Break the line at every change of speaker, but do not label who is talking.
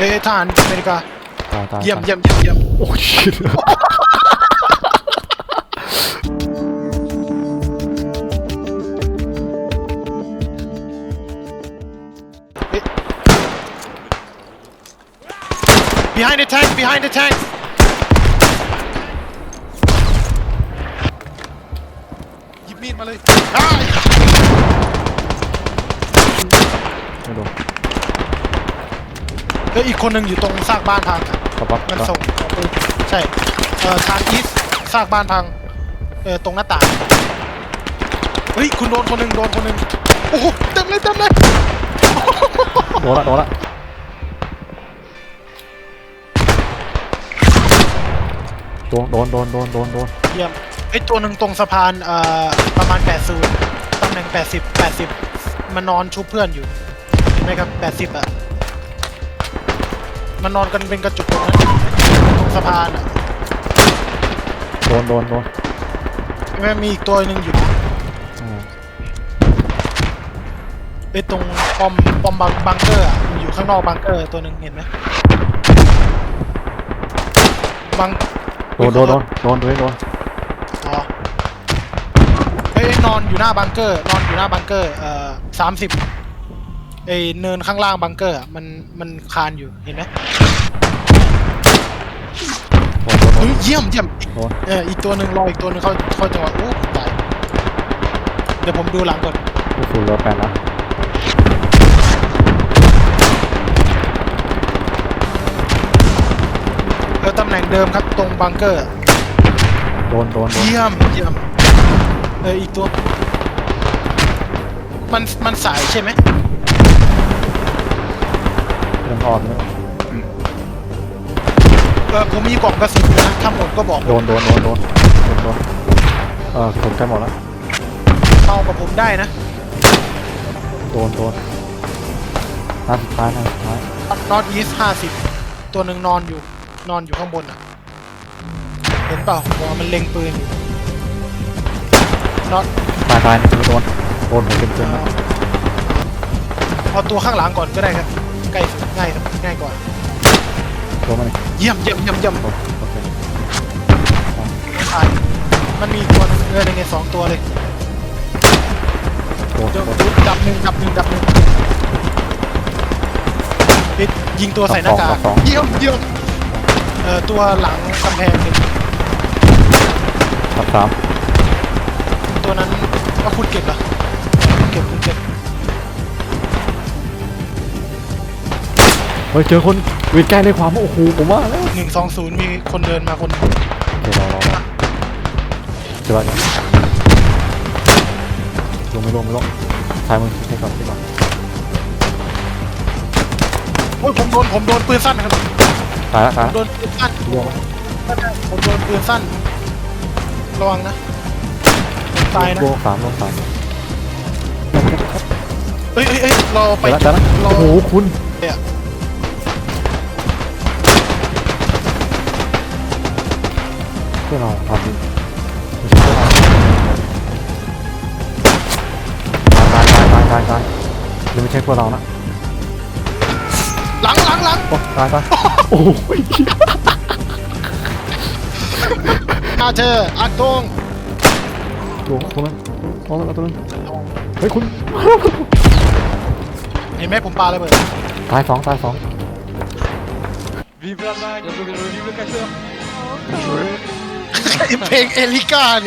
เอ้ยทหารอเมริกา
ตายตาย
เยี่ยม
ตา
เยี่ยมเยี่ยมเยี่ยม
โอ้ยชิด
behind the tank behind the tank หยิบมีดมาเลยอ้าย
ไม่โดน
เอ้ยอีกคนหนึ่งอยู่ตรงซากบ้านพังอะ
ปั๊บปั๊บ
มัน
ปั๊บ
ส่งปืนใช่เอ่อทางอีสซากบ้านพังเอ่อตรงหน้าต่างเฮ้ยคุณโดนคนหนึ่งโดนคนหนึ่งโอ้โหเต็มเลยเต็มเลย
โดนละโดนละโดนโดนโดนโดนโดนโดน
เยี่ยมไอยตัวหนึ่งตรงสะพานเอ่อประมาณ80ตำแหน่ง80 80 มันนอนชุบเพื่อนอยู่เห็นไหมครับ80อะ มันนอนกันเป็นกระจุกตรงนั้นตรงสะพานอะ
โดนโดนโดน
เห็นไหมมีอีกตัวหนึ่งอยู่
อืม
ไอยตรงปอมปอมบังบังเกอร์อะอยู่ข้างนอกบังเกอร์ตัวหนึ่งเห็นไหมบัง
โดนโดนโดนโดนโดนโดน
อ๋อเอ้ยนอนอยู่หน้าบังเกอร์ นอนอยู่หน้าบังเกอร์เอ่อสามสิบ ไอ้เนินข้างล่างบังเกอร์อะมันมันคานอยู่เห็นไหม
โดนโดนโด
เฮ้
น
ยเยี่ยมเยี่ยม
โดน
เอออีกตัวหนึ่งรออีกตัวหนึ่งเขาเขาจังหวะโอ้ตายเดี๋ยวผมดูหลังก่อน
กระสุนเหลือแปดละ
เออตำแหน่งเดิมครับตรงบังเกอร์
โดนโดนโดน
เยี่ยมเยี่ยมเอออีกตัว มันมันสายใช่ไหม
เรื่องอ่อนเลย
เออผมมีกล่องกระสุนอยู่นะถ้าหมดก็บอก
โดนโดนโดนโดนโดนโดนเออกระสุนใกล้หมดแล้ว
เมากับผมได้นะ
โดนโดนนัดสุดท้ายนัดสุดท้าย
นอตอีสห้าสิบตัวหนึ่งนอนอยู่ นอนอยู่ข้างบนอะ เห็นเปล่าหัวมันเล็งปืนอยู่นอต
ตายตายนี่คือโดนโดนผมเต็มเต็มๆนะ
เอาตัวข้างหลังก่อนก็ได้ครับ ใกล้สุดง่ายครับง่ายกว่า
โดนมาเลย
เยี่ยมเยี่ยมเยี่ยมเยี่ยม
โดนโอเค
ไม่ตายมันมีอีกตัวหนึงเออในไงสองตัวเลย
โดน
เดี๋ยว
โดน
ดูดับหนึ่งดับหนึ่งดับหนึ่งปิดยิงตัวใส่หน้ากากเยี่ยมเยี่ยมเอ่อตัวหลังกำแพงหนึ่ง
ตัดสาม
ตัวนั้นก็คุณเก็บเหรอเก็บคุณเก็บ
เฮ้ยเจอคนวีดใกล้ในความโอ้โหผมว่าแล้ว
หนึ่งสองศูนย์มีคนเดินมาคน
เดี๋ยวรอรอรอเดี๋ยวก่อนลงไม่ลงไม่ลงซ้ายมือให้ก่อนให้ก่อน
โอ้ยผมโดนผมโดนปืนสั้นนะครับ
ตายละตาย
ผมโด
ละ
นปืนสั้น
เรื่อง
ผมโดนปืนสั้นระวังนะผมตายนะ
โลสามโลสาม
เอ้ยเอ้ยเอ้ยเราไป
เดี๋ยวละเดี๋ยวละ
เรา
โอ้โหคุณ
เนี่ย
เพื่อนเราทำดีไม่ใช่เพื่อนเราตายตายตายตายตายหรือไม่ใช่พวกเรานะ
หลังหลังหลัง
โอ้ตายตายโอ้ย
อาเธออัดตรง
ตัวตัวนั้นตัวนั้นตัวนั้นเฮ้ยคุณ
เห็นไหมผมปาระเบิด
ตายสองตายสอง
Vive l'Allemagne, vive le casseur
ele, pega, ele cai.